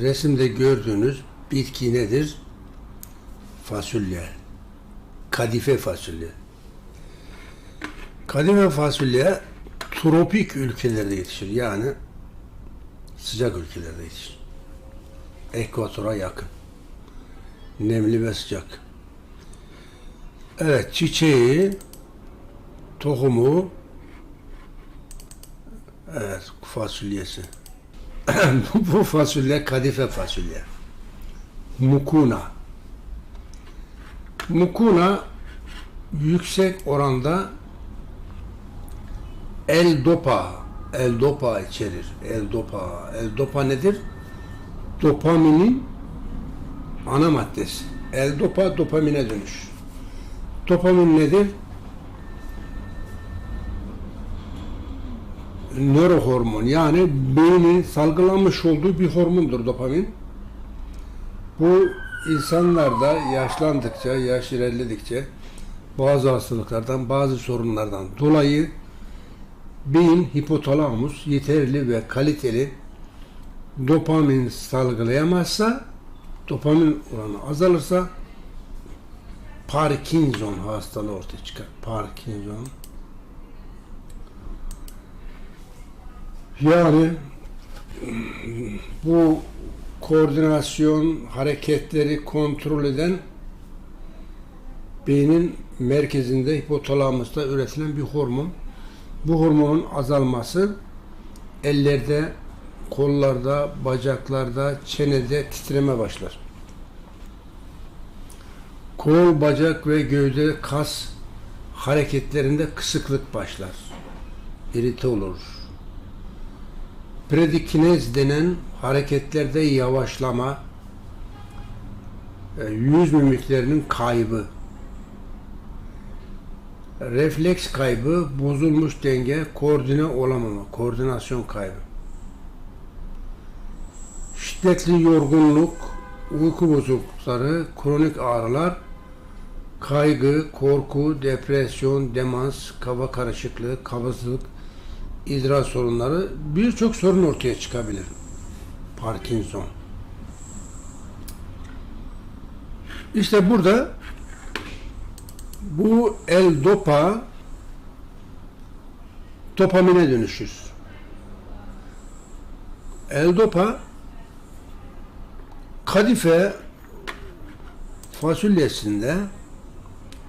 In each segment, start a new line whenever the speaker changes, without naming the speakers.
resimde gördüğünüz bitki nedir? Fasulye. Kadife fasulye. Kadife fasulye tropik ülkelerde yetişir. Yani sıcak ülkelerde yetişir. Ekvatora yakın. Nemli ve sıcak. Evet, çiçeği, tohumu, evet, fasulyesi. Bu fasulye kadife fasulye. Mukuna. Mukuna yüksek oranda L-dopa, L-dopa içerir. L-dopa, L-dopa nedir? Dopaminin ana maddesi. L-dopa dopamine dönüşür. Dopamin nedir? Nörohormon yani beynin salgılanmış olduğu bir hormondur dopamin. Bu insanlarda yaşlandıkça, yaş ilerledikçe bazı hastalıklardan, bazı sorunlardan dolayı beyin hipotalamus yeterli ve kaliteli dopamin salgılayamazsa, dopamin oranı azalırsa Parkinson hastalığı ortaya çıkar. Parkinson. Yani bu koordinasyon hareketleri kontrol eden beynin merkezinde hipotalamusta üretilen bir hormon. Bu hormonun azalması ellerde, kollarda, bacaklarda, çenede titreme başlar. Kol, bacak ve gövde kas hareketlerinde kısıklık başlar. İrite olur. Predikinez denen hareketlerde yavaşlama, e, yüz mimiklerinin kaybı, refleks kaybı, bozulmuş denge, koordine olamama, koordinasyon kaybı. Şiddetli yorgunluk, uyku bozuklukları, kronik ağrılar, kaygı, korku, depresyon, demans, kafa karışıklığı, kabızlık, idrar sorunları birçok sorun ortaya çıkabilir. Parkinson. İşte burada bu L-dopa dopamine dönüşür. L-dopa kadife fasulyesinde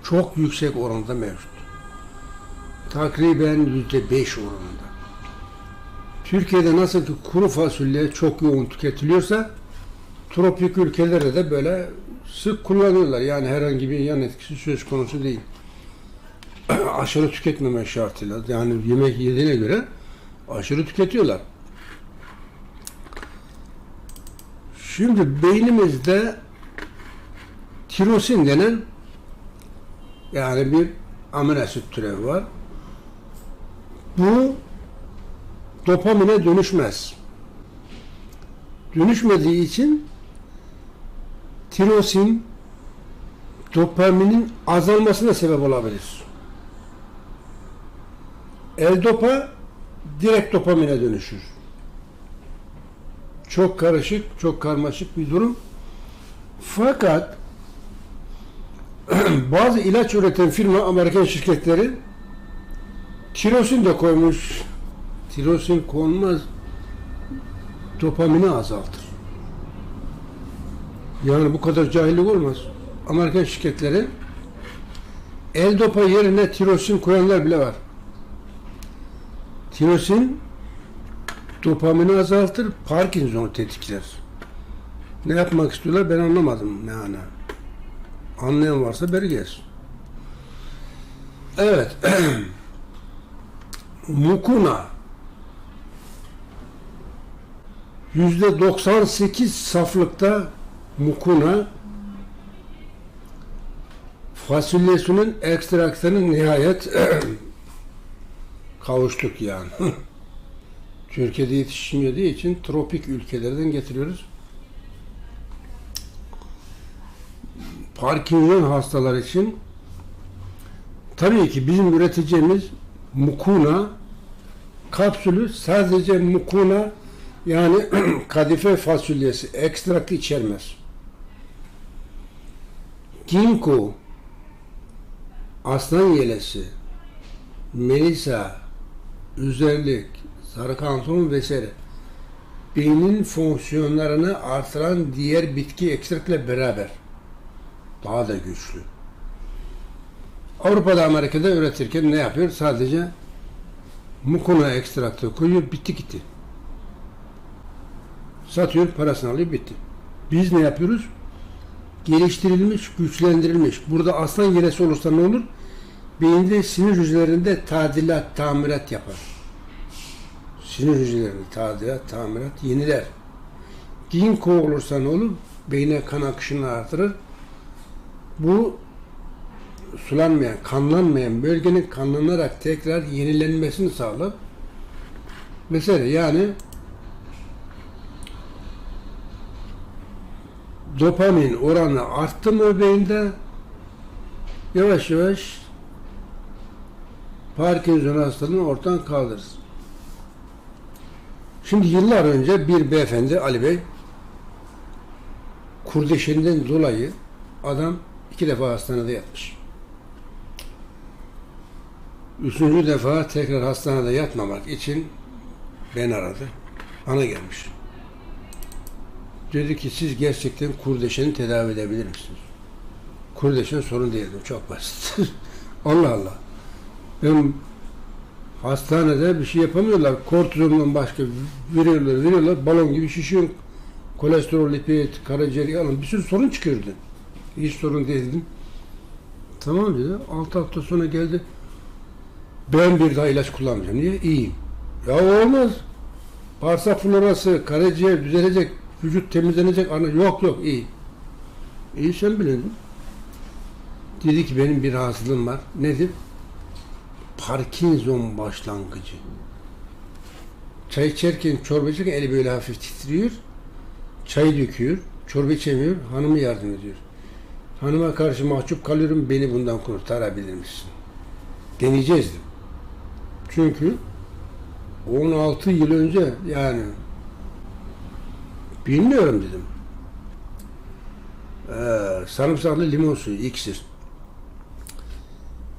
çok yüksek oranda mevcut. Takriben yüzde beş oranında. Türkiye'de nasıl ki kuru fasulye çok yoğun tüketiliyorsa tropik ülkelerde de böyle sık kullanıyorlar. Yani herhangi bir yan etkisi söz konusu değil. aşırı tüketmeme şartıyla yani yemek yediğine göre aşırı tüketiyorlar. Şimdi beynimizde tirosin denen yani bir amino asit türevi var. Bu dopamine dönüşmez. Dönüşmediği için tirosin dopaminin azalmasına sebep olabilir. L-dopa direkt dopamine dönüşür. Çok karışık, çok karmaşık bir durum. Fakat bazı ilaç üreten firma Amerikan şirketleri tirosin de koymuş. Tirosin konmaz. Dopamini azaltır. Yani bu kadar cahillik olmaz. Amerikan şirketleri L-dopa yerine tirosin koyanlar bile var. Tirosin dopamini azaltır, Parkinson'u tetikler. Ne yapmak istiyorlar ben anlamadım yani. Anlayan varsa beri gelsin. Evet. Mukuna yüzde 98 saflıkta mukuna fasulyesinin ekstraktını nihayet kavuştuk yani. Türkiye'de yetişmediği için tropik ülkelerden getiriyoruz. Parkinson hastalar için tabii ki bizim üreteceğimiz mukuna kapsülü sadece mukuna Yani kadife fasulyesi ekstraktı içermez. Ginkgo, aslan yelesi, melisa, üzerlik, sarı kanton vesaire beynin fonksiyonlarını artıran diğer bitki ekstrakla beraber daha da güçlü. Avrupa'da Amerika'da üretirken ne yapıyor? Sadece mukuna ekstraktı koyuyor, bitti gitti. Satıyor, parasını alıyor, bitti. Biz ne yapıyoruz? Geliştirilmiş, güçlendirilmiş. Burada aslan yelesi olursa ne olur? Beyinde sinir hücrelerinde tadilat, tamirat yapar. Sinir hücrelerini tadilat, tamirat, yeniler. Ginkgo olursa ne olur? Beyne kan akışını artırır. Bu sulanmayan, kanlanmayan bölgenin kanlanarak tekrar yenilenmesini sağlar. Mesela yani dopamin oranı arttı mı beyinde yavaş yavaş Parkinson hastalığını ortadan kaldırır. Şimdi yıllar önce bir beyefendi Ali Bey kurdeşinden dolayı adam iki defa hastanede yatmış. Üçüncü defa tekrar hastanede yatmamak için ben aradı. Bana gelmiş. Dedi ki siz gerçekten kurdeşeni tedavi edebilir misiniz? Kurdeşen sorun değil. Çok basit. Allah Allah. Ben hastanede bir şey yapamıyorlar. Kortizondan başka veriyorlar, veriyorlar. Balon gibi şişiyor. Kolesterol, lipid, karaciğer alın. Bir sürü sorun çıkıyordu. Hiç sorun değil dedim. Tamam dedi. 6 hafta sonra geldi. Ben bir daha ilaç kullanmayacağım. Niye? İyiyim. Ya olmaz. Bağırsak florası, karaciğer düzelecek, vücut temizlenecek. Ana, yok yok iyi. İyi sen bilin. Dedi ki benim bir rahatsızlığım var. Nedir? Parkinson başlangıcı. Çay içerken, çorba içerken eli böyle hafif titriyor. Çay döküyor. Çorba içemiyor. Hanımı yardım ediyor. Hanıma karşı mahcup kalıyorum. Beni bundan kurtarabilir misin? Deneyeceğiz dedim. Çünkü 16 yıl önce yani bilmiyorum dedim. Ee, sarımsaklı limon suyu iksir.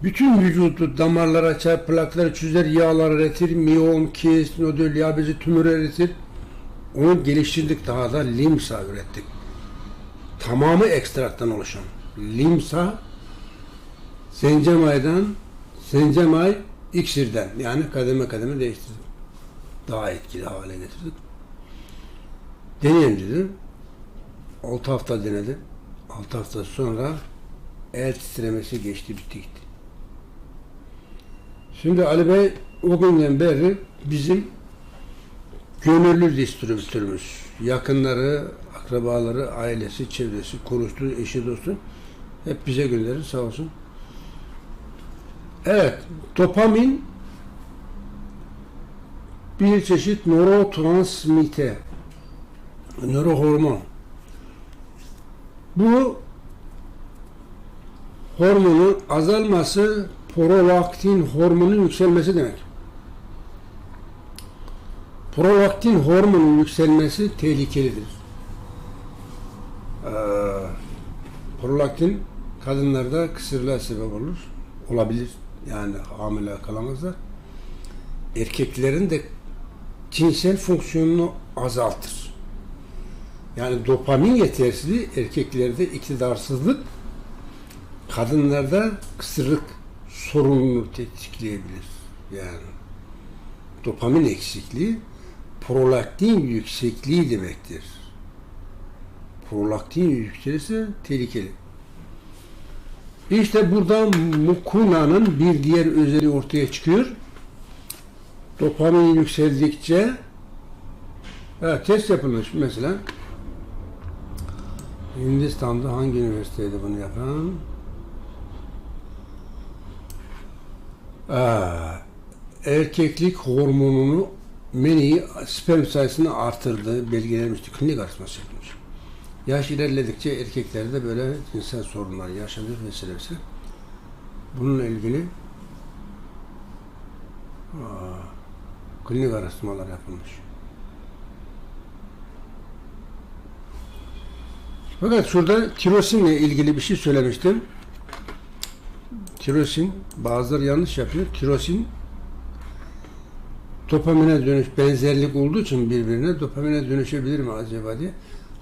Bütün vücudu damarlar açar, plakları çözer, yağlar üretir, miyom, kist, nodül, yağ bezi, tümör üretir. Onu geliştirdik daha da limsa ürettik. Tamamı ekstraktan oluşan. Limsa Sencemay'dan Sencemay iksirden yani kademe kademe değiştirdik. Daha etkili hale getirdik. Deneyelim dedim. 6 hafta denedim. 6 hafta sonra el titremesi geçti bitti gitti. Şimdi Ali Bey o günden beri bizim gönüllü distribütörümüz. Yakınları, akrabaları, ailesi, çevresi, konuştuğu eşi dostu hep bize gönderir sağ olsun. Evet, dopamin bir çeşit nörotransmitter, nörohormon. Bu hormonun azalması prolaktin hormonun yükselmesi demek. Prolaktin hormonun yükselmesi tehlikelidir. Ee, prolaktin kadınlarda kısırlığa sebep olur. Olabilir. Yani hamile kalamazlar. Erkeklerin de cinsel fonksiyonunu azaltır. Yani dopamin yetersizliği erkeklerde iktidarsızlık, kadınlarda kısırlık sorununu tetikleyebilir. Yani dopamin eksikliği prolaktin yüksekliği demektir. Prolaktin yükselirse tehlikeli. İşte burada mukunanın bir diğer özelliği ortaya çıkıyor. Dopamin yükseldikçe evet, test yapılmış mesela. Hindistan'da hangi üniversiteydi bunu yapan? Aa, erkeklik hormonunu meniyi sperm sayısını artırdığı belgelenmişti. Klinik araştırması yapılmış. Yaş ilerledikçe erkeklerde böyle cinsel sorunlar yaşanır meselesi. Bununla ilgili aa, klinik araştırmalar yapılmış. Fakat şurada tirosinle ilgili bir şey söylemiştim. Tirosin, bazıları yanlış yapıyor. Tirosin dopamine dönüş benzerlik olduğu için birbirine dopamine dönüşebilir mi acaba diye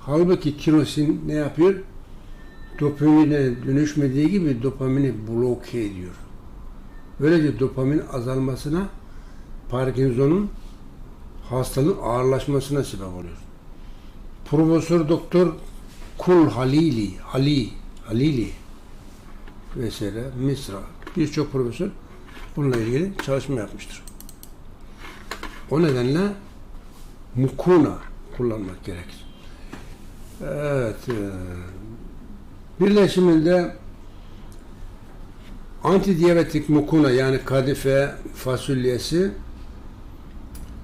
Halbuki tirosin ne yapıyor? Dopamine dönüşmediği gibi dopamini bloke ediyor. Böylece dopamin azalmasına Parkinson'un hastalığın ağırlaşmasına sebep oluyor. Profesör Doktor Kul Halili, Ali, Halili vesaire, Misra birçok profesör bununla ilgili çalışma yapmıştır. O nedenle mukuna kullanmak gerekir. Evet. e, Birleşiminde antidiyabetik mukuna yani kadife fasulyesi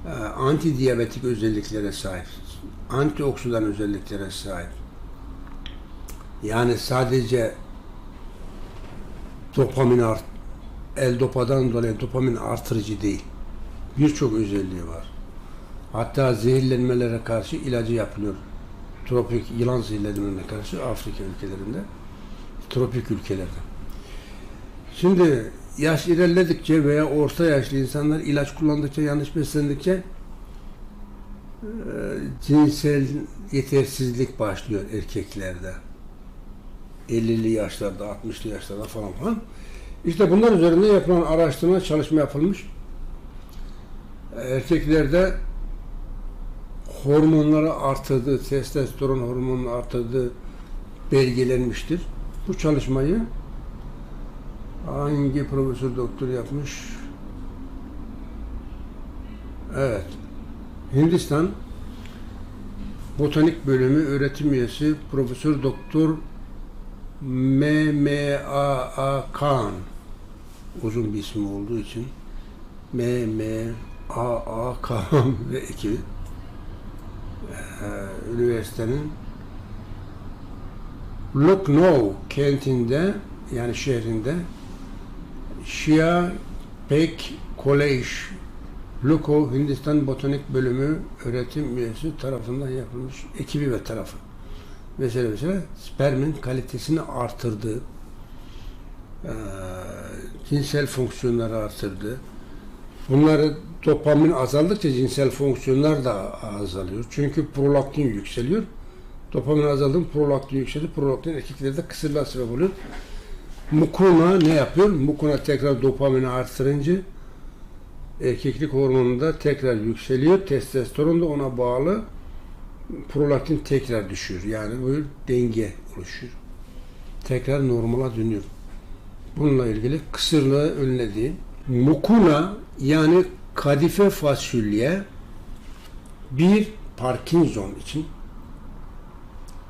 e, antidiyabetik özelliklere sahip. Antioksidan özelliklere sahip. Yani sadece dopamin art L-dopadan dolayı dopamin artırıcı değil. Birçok özelliği var. Hatta zehirlenmelere karşı ilacı yapılıyor. Tropik yılan zehirlenmelerine karşı Afrika ülkelerinde, tropik ülkelerde. Şimdi yaş ilerledikçe veya orta yaşlı insanlar ilaç kullandıkça, yanlış beslendikçe e, cinsel yetersizlik başlıyor erkeklerde. 50'li yaşlarda, 60'lı yaşlarda falan falan. İşte bunlar üzerinde yapılan araştırma, çalışma yapılmış. Erkeklerde hormonları artırdığı, testosteron hormonunu artırdığı belgelenmiştir. Bu çalışmayı hangi profesör doktor yapmış? Evet. Hindistan Botanik Bölümü öğretim üyesi Profesör Doktor M.M.A.A. Khan uzun bir ismi olduğu için M.M.A.A. Khan ve ekibi ee, üniversitenin Lucknow kentinde yani şehrinde Shia Pek College Lucknow Hindistan Botanik Bölümü öğretim üyesi tarafından yapılmış ekibi ve tarafı vesaire vesaire spermin kalitesini artırdı. Ee, cinsel fonksiyonları artırdı. Bunları dopamin azaldıkça cinsel fonksiyonlar da azalıyor. Çünkü prolaktin yükseliyor. Dopamin azaldı prolaktin yükseldi. Prolaktin erkeklerde kısırlığa sebep oluyor. Mukuna ne yapıyor? Mukuna tekrar dopamini artırınca erkeklik hormonu da tekrar yükseliyor. Testosteron da ona bağlı prolaktin tekrar düşüyor. Yani bu denge oluşuyor. Tekrar normala dönüyor. Bununla ilgili kısırlığı önlediği mukuna yani kadife fasulye bir Parkinson için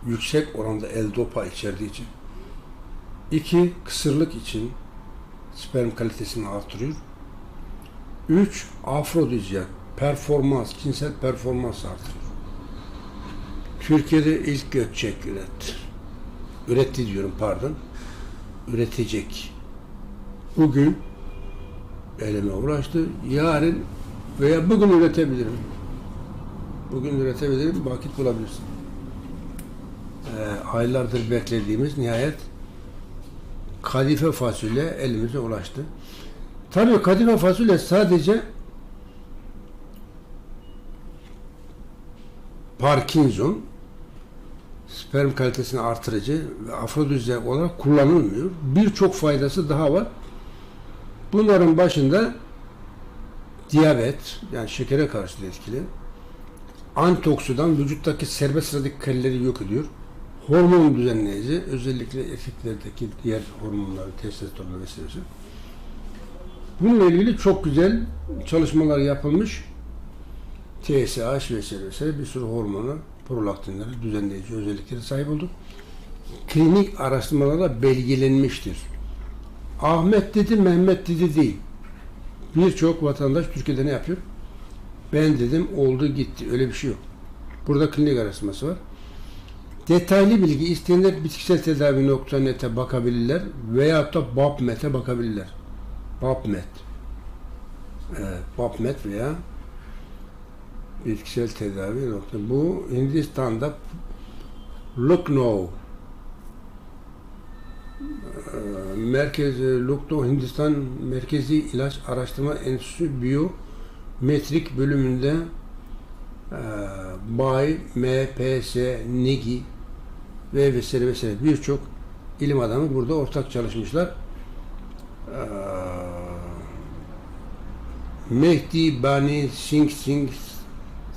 yüksek oranda L-dopa içerdiği için iki kısırlık için sperm kalitesini artırıyor. Üç afrodizyak performans, cinsel performans artırıyor. Türkiye'de ilk gökçek üretti. Üretti diyorum pardon. Üretecek. Bugün elime ulaştı. Yarın veya bugün üretebilirim. Bugün üretebilirim, vakit bulabilirsin. Ee, aylardır beklediğimiz nihayet kadife fasulye elimize ulaştı. Tabii kadife fasulye sadece Parkinson sperm kalitesini artırıcı ve afrodizyak olarak kullanılmıyor. Birçok faydası daha var. Bunların başında diyabet, yani şekere karşı etkili. Antioksidan vücuttaki serbest radikalleri yok ediyor. Hormon düzenleyici, özellikle erkeklerdeki diğer hormonları, testosteron vesaire. Bununla ilgili çok güzel çalışmalar yapılmış. TSH vesaire bir sürü hormonu, prolaktinleri, düzenleyici özellikleri sahip oldu. Klinik araştırmalarla belgelenmiştir. Ahmet dedi, Mehmet dedi değil. Birçok vatandaş Türkiye'de ne yapıyor? Ben dedim, oldu gitti. Öyle bir şey yok. Burada klinik araştırması var. Detaylı bilgi isteyenler bitkisel tedavi.net'e bakabilirler veyahut da BAPMET'e bakabilirler. BAPMET. Evet, BAPMET veya bitkisel tedavi nokta. Bu Hindistan'da Lucknow Ee, Merkez Lucknow Hindistan Merkezi İlaç Araştırma Enstitüsü Biyometrik bölümünde e, Bay, MPS, NIGI ve vesaire vesaire birçok ilim adamı burada ortak çalışmışlar. Ee, Mehdi, Bani, Singh Singh,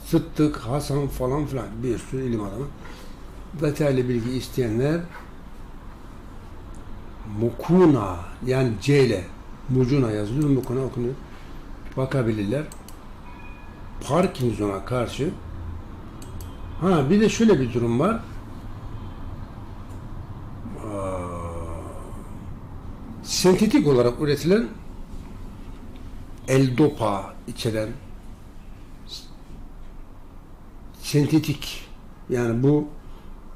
Sıddık, Hasan falan filan bir sürü ilim adamı. Detaylı bilgi isteyenler Mukuna yani C ile Mucuna yazılıyor. Mukuna okunuyor. Bakabilirler. Parkinson'a karşı ha bir de şöyle bir durum var. Sentetik olarak üretilen L-Dopa içeren sentetik yani bu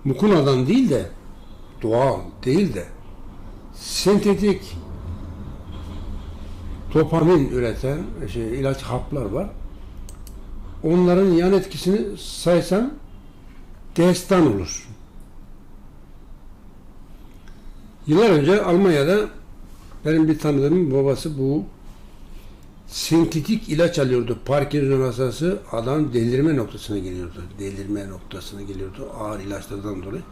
mukunadan değil de doğal değil de sentetik dopamin üreten şey, ilaç haplar var. Onların yan etkisini saysan destan olur. Yıllar önce Almanya'da benim bir tanıdığımın babası bu sentetik ilaç alıyordu. Parkinson hastası adam delirme noktasına geliyordu. Delirme noktasına geliyordu ağır ilaçlardan dolayı.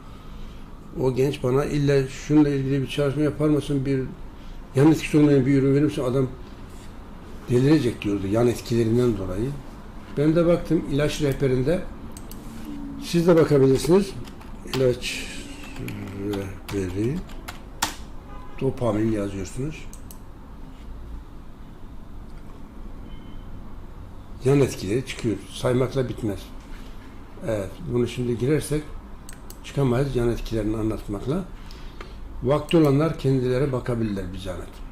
O genç bana illa şununla ilgili bir çalışma yapar mısın? Bir yan etkisi olmayan bir ürün verir misin? Adam delirecek diyordu yan etkilerinden dolayı. Ben de baktım ilaç rehberinde siz de bakabilirsiniz. İlaç rehberi dopamin yazıyorsunuz. Yan etkileri çıkıyor. Saymakla bitmez. Evet, bunu şimdi girersek çıkamayız yan etkilerini anlatmakla. Vakti olanlar kendileri bakabilirler bir zahmet.